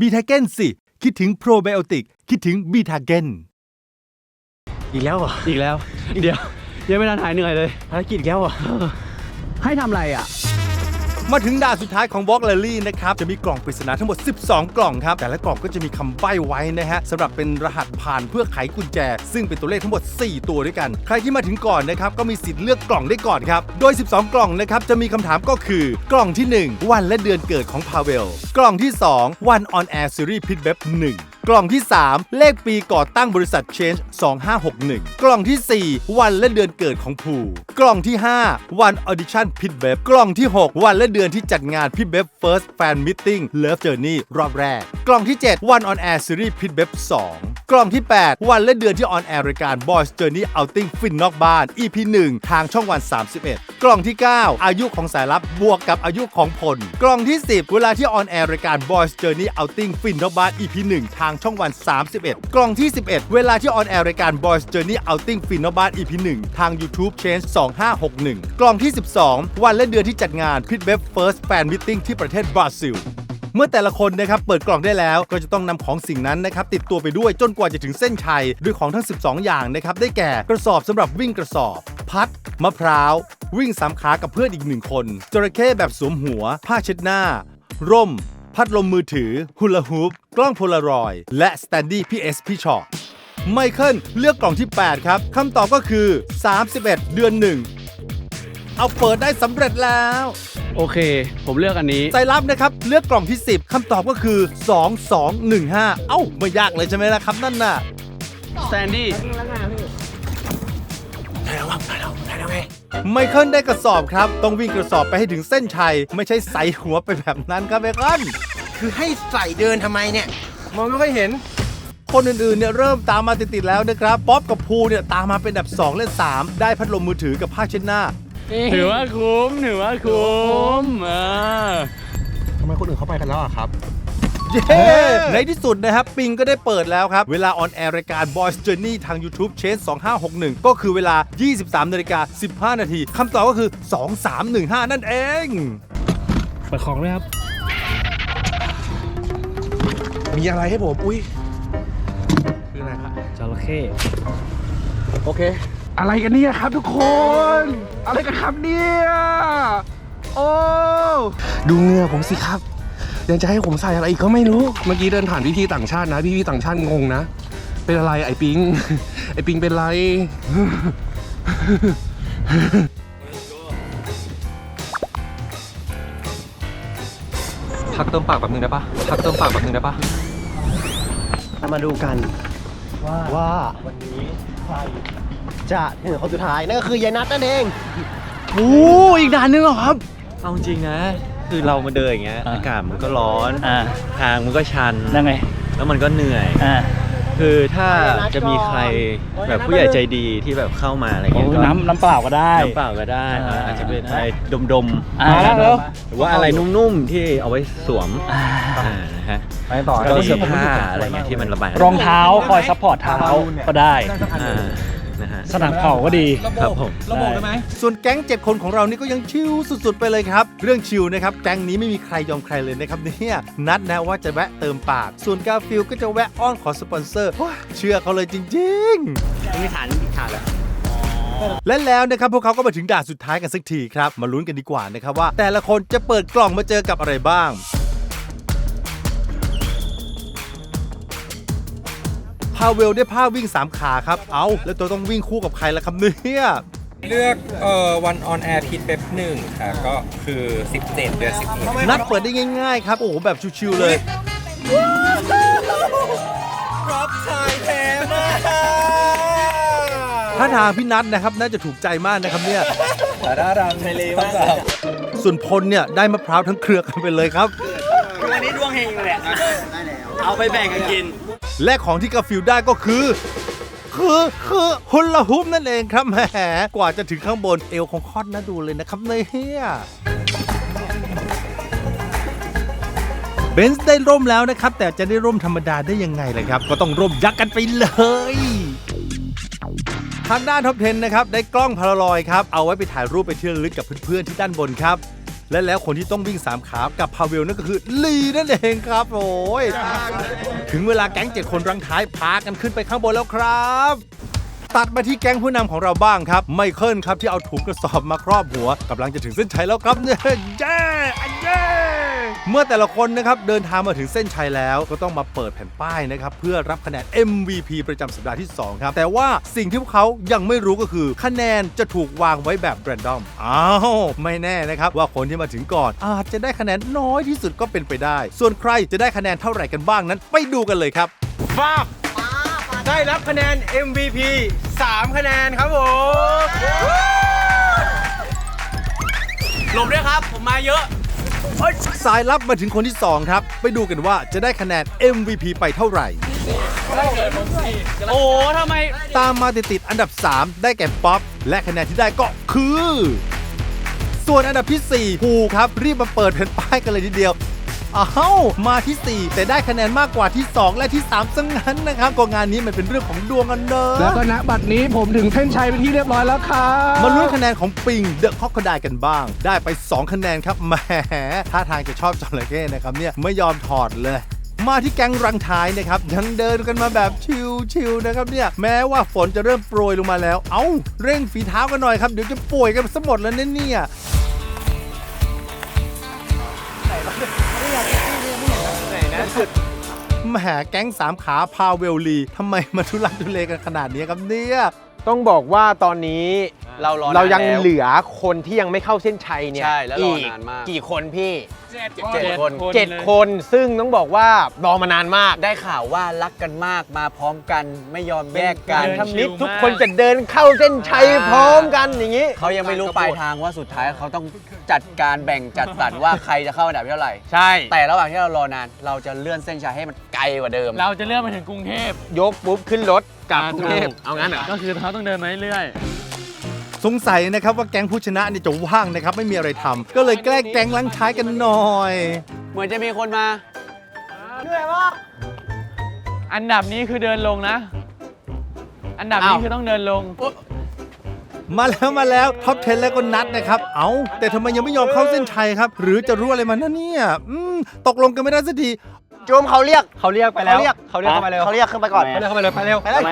บีทาเกนสิ คิดถึงโปรไบโอติก คิดถึงบีทาเกนอีกแล้วเหรออีกแล้ว เดี๋ยวยังไม่ทันหายเหนื่อยเลยภารกิจอีกแล้วเหรอให้ทำอะไรอะ มาถึงด่านสุดท้ายของ Walk Rally นะครับ จะมีกล่องปริศนาทั้งหมด 12 กล่องครับ แต่ละกล่องก็จะมีคำใบ้ไว้นะฮะสำหรับเป็นรหัสผ่านเพื่อไขกุญแจ ซึ่งเป็นตัวเลขทั้งหมด 4 ตัวด้วยกัน ใครที่มาถึงก่อนนะครับก็มีสิทธิ์เลือกกล่องได้ก่อนครับ โดย 12 กล่องนะครับจะมีคำถามก็คือกล่องที่ 1 วันและเดือนเกิดของพาเวล กล่องที่ 2 วัน on air series pit web 1 กล่องที่ 3 เลขปีก่อตั้งบริษัท Change 2561 กล่องทีสี่4 วันและเดือนเกิดของภูกล่องที่ 5 วัน Audition Pit w e b กล่องที่ 6 วันและเดือนที่จัดงานพิทเบบ First Fan Meeting Love Journey รอบแรก กล่องที่ 7 วัน On Air Series Pit w e b 2 กล่องที่ 8 วันและเดือนที่ On Air รายการ Boys Journey Outing ฟินนอกบ้าน EP 1 ทางช่องวัน 31 กล่องที่ 9 อายุของสายลับบวกกับอายุของพลกล่องที่ 10 เวลาที่ On Air รายการ Boys Journey Outing ฟินนอกบ้าน EP 1 ทางช่องวัน 31 กล่องที่ 11 เวลาที่ On Air รายการ Boys Journey Outing ฟินนอกบ้าน EP 1 ทาง YouTube Change 2561 กล่องที่ 12 วันและเดือนที่จัดงาน Pit Web First Fan Meeting ที่ประเทศบราซิล เมื่อแต่ละคนนะครับเปิดกล่องได้แล้วก็จะต้องนำของสิ่งนั้นนะครับติดตัวไปด้วยจนกว่าจะถึงเส้นชัยด้วยของทั้ง 12 อย่างนะครับได้แก่กระสอบสำหรับวิ่งกระสอบ พัด มะพร้าว วิ่งสามขากับเพื่อนอีกหนึ่งคนจระเข้แบบสวมหัว ผ้าเช็ดหน้า ร่ม พัดลมมือถือฮุลาฮูปกล้องโพลารอยด์และสแตนดี้พีเอสพี่ชอตไมเคิลเลือกกล่องที่ 8 ครับคำตอบก็คือ 31 เดือน 1 เอาเปิดได้สำเร็จแล้ว โอเค ผมเลือกอันนี้ ใจรับนะครับเลือกกล่องที่ 10คำตอบก็คือ 2215 เอ้าไม่ยากเลยใช่ไหมล่ะครับนั่นน่ะ แซนดี้ ไมเคิลได้กระสอบครับ ต้องวิ่งกระสอบไปให้ถึงเส้นชัย ไม่ใช่ใส่หัวไปแบบนั้นครับเบคอนคือให้ใส่เดินทำไมเนี่ย มองไม่ค่อยเห็น คนอื่นๆเนี่ยเริ่มตามมาติดๆแล้วนะครับ ป๊อปกับภูเนี่ยตามมาเป็นอันดับ 2 และ 3 ได้พัดลมมือถือกับผ้าเช็ดหน้า ถือว่าคุ้มถือว่าคุ้มเออทำไมคนอื่นเขาไปกันแล้วอะครับ เย้ในที่สุดนะครับ ปิงก็ได้เปิดแล้วครับ เวลาออนแอร์รายการ Boys Journey ทาง YouTube Chase 2561 ก็คือเวลา 23นาฬิกา15 นาทีคำตอบก็คือ 2315 นั่นเอง เปิดของเลยครับ มีอะไรให้ผม อุ้ยคืออะไรครับจระเข้โอเค อะไรกันเนี่ยครับทุกคน อะไรกันครับเนี่ยโอ้ดูเหงื่อผมสิครับ ยังจะให้ผมใส่อะไรอีกก็ไม่รู้ เมื่อกี้เดินผ่านพี่ๆต่างชาตินะ พี่ๆต่างชาติงงนะ เป็นอะไรไอ้ปิง ไอ้ปิงเป็นไร พักเติมปากแบบนึงได้ปะพักเติมปากแบบนึงได้ปะมาดูกันว่าว่าวันนี้ใคร จะถึงคนสุดท้ายนั่นก็คือยายนัทนั่นเองโหอีกด่านหนึงเหรอครับ เอาจริงนะ คือเรามาเดินอย่างเงี้ยอ่าอากาศมันก็ร้อน อ่าทางมันก็ชัน นั่งไง แล้วมันก็เหนื่อย อ่า คือถ้าจะมีใครแบบผู้ใหญ่ใจดีที่แบบเข้ามาอะไรโอ้เงี้ยก็น้ำน้ำเปล่าก็ได้ น้ำเปล่าก็ได้อ่า อาจจะเป็นอะไรดมอ่าแล้วๆ หรือว่าอะไรนุ่มๆที่เอาไว้สวมอ่าอ่านะฮะไปต่อ แล้วก็เสื้อผ้าอะไรเงี้ยที่มันระบายรองเท้าคอยซัพพอร์ตเท้าก็ได้ อ่า นะฮะ สนามเข่าก็ดี ครับผมส่วนแก๊ง 7 คนของเรานี่ก็ยังชิลสุด ๆ ไปเลยครับ เรื่องชิลนะครับ แก๊งนี้ไม่มีใครยอมใครเลยนะครับเนี่ย นัดนะว่าจะแวะเติมปาก ส่วนกาฟิลก็จะแวะอ้อนขอสปอนเซอร์ว้าเชื่อเขาเลยจริง ๆ มีฐานฐานแล้ว และแล้วนะครับพวกเขาก็มาถึงด่านสุดท้ายกันสักทีครับ มาลุ้นกันดีกว่านะครับว่า แต่ละคนจะเปิดกล่องมาเจอกับอะไรบ้าง พาเวลได้ผ้าวิ่ง 3 ขาครับ เอาแล้วตัวต้องวิ่งคู่กับใครล่ะครับเนี่ยเลือกเอ่อวันออนแอร์พีทเบบหนึ่งค่ะก็คือ 17 เดือน11นัดเปิดได้ง่ายๆครับ โอ้โห แบบชิวๆเลยรับชายแท้มากถ้าทางพี่นัทนะครับ น่าจะถูกใจมากนะครับเนี่ยสารารังไทยเลมากส่วนพลเนี่ย ได้มะพร้าวทั้งเครือกันไปเลยครับ วันนี้ดวงเฮงเลยแหละ เอาไปแบ่งกันกิน และของที่กาฟิลได้ก็คือคือคือฮุลลาฮุปนั่นเองครับแหมกว่าจะถึงข้างบนเอวของคอนนะดูเลยนะครับเนี่ยเบนซ์ได้ร่มแล้วนะครับ แต่จะได้ร่มธรรมดาได้ยังไงล่ะครับ ก็ต้องร่มยักษ์กันไปเลยทางด้านท็อป10นะครับได้กล้องพาราลอยครับ เอาไว้ไปถ่ายรูปไปเที่ยวลึกกับเพื่อนๆที่ด้านบนครับ และแล้วคนที่ต้องวิ่ง 3 ขา กับพาเวลนั่นก็คือลีนั่นเองครับโอ้ยถึงเวลาแก๊งเจ็ดคนรังท้ายพากันขึ้นไปข้างบนแล้วครับ ตัดมาที่แก๊งผู้นำของเราบ้างครับ ไมเคิลครับที่เอาถุงกระสอบมาครอบหัวกำลังจะถึงเส้นชัยแล้วครับเนี่ยเย้อันเย้ เมื่อแต่ละคนนะครับเดินทางมาถึงเส้นชัยแล้ว ก็ต้องมาเปิดแผ่นป้ายนะครับเพื่อรับคะแนน MVP ประจำสัปดาห์ที่ 2 ครับ แต่ว่าสิ่งที่พวกเขายังไม่รู้ก็คือ คะแนนจะถูกวางไว้แบบแรนดอมอ้าวไม่แน่นะครับว่าคนที่มาถึงก่อน อาจจะได้คะแนนน้อยที่สุดก็เป็นไปได้ ส่วนใครจะได้คะแนนเท่าไหร่กันบ้างนั้น ไปดูกันเลยครับได้รับคะแนน MVP 3 คะแนนครับผมหลบด้วยครับ ผมมาเยอะ สายลับมาถึงคนที่ 2 ครับ ไปดูกันว่าจะได้คะแนน MVP ไปเท่าไหร่ โอ้ทำไม ตามมาติดๆอันดับ 3 ได้แก่ป๊อป และคะแนนที่ได้ก็คือ ส่วนอันดับทีสี่4ภูครับ รีบมาเปิดแผ่นป้ายกันเลยทีเดียว อ้าวมาที่ 4 แต่ได้คะแนนมากกว่าที่ 2 และที่3ซะงั้นนะครับก็งานนี้มันเป็นเรื่องของดวงกันเนอะแล้วก็ณบัดนี้ผมถึงเส้นชัยเป็นที่เรียบร้อยแล้วครับมาลุ้นคะแนนของปิงเดอะคอกระดายกันบ้าง ได้ไป 2 คะแนนครับแหมท่าทางจะชอบจระเข้นะครับเนี่ยไม่ยอมถอดเลยมาที่แก๊งรังท้ายนะครับยังเดินกันมาแบบชิวๆนะครับเนี่ยแม้ว่าฝนจะเริ่มโปรยลงมาแล้ว เอ้าเร่งฝีเท้ากันหน่อยครับเดี๋ยวจะป่วยกันซะหมดแล้วเนี่ย เนี่แหมแก๊งสามขาพาเวลลีทำไมมาทุลักทุเลกันขนาดนี้ครับเนี่ย ต้องบอกว่าตอนนี้ เรารอเรายังนนแล้วเหลือคนที่ยังไม่เข้าเส้นชัยเนี่ยใช่แล้วรออีกนานมาก กี่คนพี่เจ็ดคน เจ็ดคนซึ่งต้องบอกว่ารอมานานมากได้ข่าวว่ารักกันมากมาพร้อมกันไม่ยอมแยกกัน ทำนิดทุกคนจะเดินเข้าเส้นชัยพร้อมกันอย่างนี้ เขายังไม่รู้ปลายทางว่าสุดท้ายเขาต้องจัดการแบ่งจัดสรรว่าใครจะเข้าอันดับเท่าไหร่ ใช่ แต่ระหว่างที่เรารอนาน เราจะเลื่อนเส้นชัยให้มันไกลกว่าเดิม เราจะเลื่อนมาถึงกรุงเทพยกปุ๊บขึ้นรถกลับอ่ากรุงเทพถูกเอางั้นเหรอ ก็คือเขาต้องเดินมาเรื่อย สงสัยนะครับว่าแก๊งผู้ชนะเนี่ยจะว่างนะครับไม่มีอะไรทำก็เลยแกล้งแก๊งลังท้ายกันหน่อย เหมือนจะมีคนมาๆอันดับนี้คือเดินลงนะ อันดับนี้อ้าว คือต้องเดินลง มาแล้วมาแล้วท็อป10แล้วก็นัดนะครับ เอาแต่ทำไมยังไม่ยอมเข้าเส้นชัยครับ หรือจะรู้อะไรมานะเนี่ยอืมตกลงกันไม่ได้สักทีจูมเขาเรียกเขาเรียกไปแล้วเขาเรียกเขาเรียกเข้ามาเร็วเขาเรียกขึ้นไปก่อนเขาเรียกเข้ามาเร็วไปเร็วไปเลย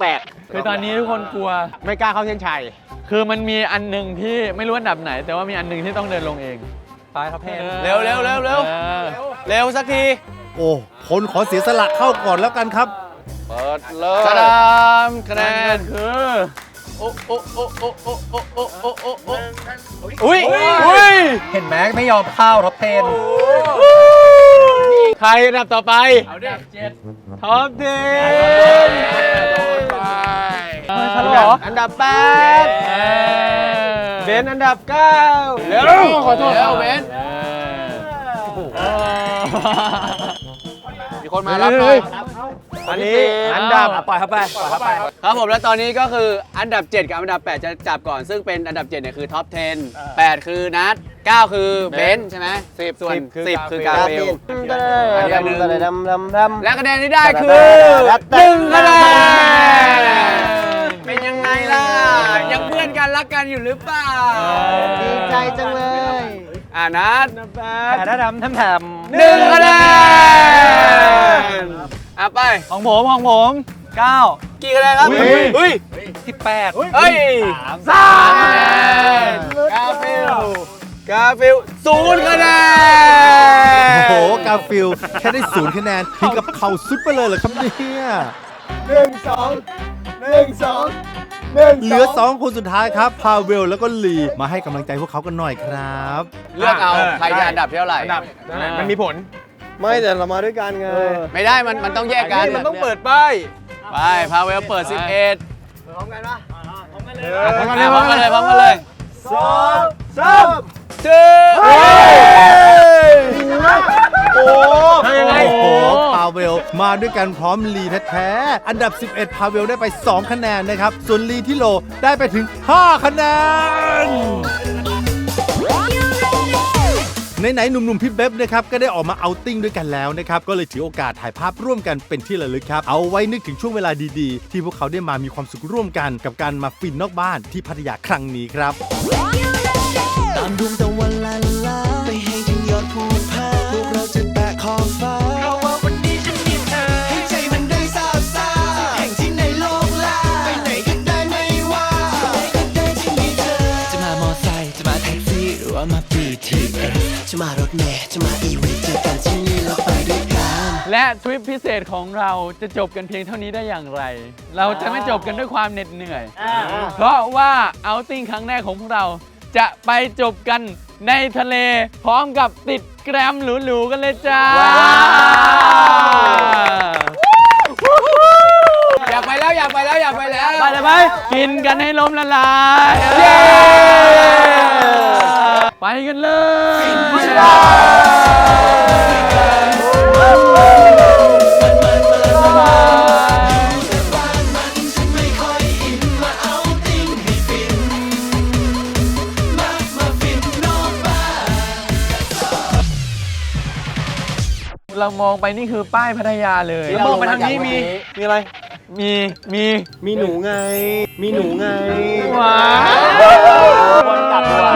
แปลก คือตอนนี้ทุกคนกลัวๆไม่กล้าเข้าเส้นชัย คือมันมีอันหนึ่งที่ไม่รู้อันดับไหน แต่ว่ามีอันหนึ่งที่ต้องเดินลงเองไปครับเพนเร็วเร็วเร็วเร็วออเร็วสักที โอ้คนขอเสียสละเข้าก่อนแล้วกันครับสดามคะแนนั่นนคือโอ้โอ้โอ้โอ้โอ้โอ้โอ้โอ้โอ้โอ้อุ้ยอุ้ยเห็นไหมไม่ยอมเข้าท็อปเทนใครอันดับต่อไปเอาเด็กเจ็ดท็อปเทนเอ ออันเหรดัอบอันดับแปดเออเบนซ์อันดับเก้าเร็วขอโทษเร็วเบนเออมีคนมารับหน่อยอันนี้อันดับปล่อยเข้าไปปล่อยเข้าไปครับผมแล้วตอนนี้ก็คืออันดับ 7 กับอันดับ 8 จะจับก่อนซึ่งเป็นอันดับ 7เนี่ยคือท็อป 10 8 คือนัด9คือเบนซ์ใช่ไหม10ส่วน 10 คือกาเบลอันนี้อันหนึ่งดำดำดำและคะแนนที่ได้คือหนึ่งคะแนนเป็นยังไงล่ะ ยังเพื่อนกันรักกันอยู่หรือเปล่าดีใจจังเลย อ่านัดแต่ถ้าดำทำแถมหนึ่งคะแนนอะไป ของผมของผมเก้ากี่คะแนนครับอุ้ยอุ้ยสิบแปดเอ้ยสามคะแนนกาฟิลกาฟิลศูนย์คะแนนโอ้โหกาฟิลแค่ได้ศูนย์คะแนนถึงกับเข่าซุดไปเลยเหรอครับเนี่ย เหลือ2คนสุดท้ายครับ พาเวลแล้วก็ลีมาให้กำลังใจพวกเขากันหน่อยครับ เลือกเอาใครจะอันดับเท่าไหร่มันมีผล ไม่แต่เรามาด้วยกันไงไม่ได้มันมันต้องแยกกันมันต้องเปิดป้ายไปพาเวลเปิด 11พร้อมกันปะพร้อมกันเลยพร้อมกันเลยพร้อมกันเลยสองสามเจ้โอ้โอ้โหพา เวล มาด้วยกันพร้อมลีแท้ๆ อันดับ 11 พาเวลได้ไป 2 คะแนนนะครับ ส่วนลีที่โลได้ไปถึง 5 คะแนนไหนๆหนุ่มๆพี่เบ๊บนะครับก็ได้ออกมาเอาติ้งด้วยกันแล้วนะครับก็เลยถือโอกาสถ่ายภาพร่วมกันเป็นที่ระลึกครับ เอาไว้นึกถึงช่วงเวลาดีๆ ที่พวกเขาได้มามีความสุขร่วมกันกับการมาฟินนอกบ้านที่พัทยาครั้งนี้ครับ จะมารถเมล์จะมาอีเวนต์เจอกันที่นี่แล้วไปด้วยกัน และทริปพิเศษของเราจะจบกันเพียงเท่านี้ได้อย่างไร เราจะไม่จบกันด้วยความเหน็ดเหนื่อย เพราะว่าเอาติ้งครั้งแรกของพวกเราจะไปจบกันในทะเลพร้อมกับติดแกรมหรูๆกันเลยจ้า อยากไปแล้วอยากไปแล้วอยากไปแล้ว ไปเลยไหมกินกันให้ล้มละลาย เย้ ไปกันเลยเรามองไปนี่คือป้ายพัทยาเลยที่เราลงมาจากเมื่อกี้มีอะไร มีมีมีหนูไง มีหนูไงว้าววนกลับดีกว่า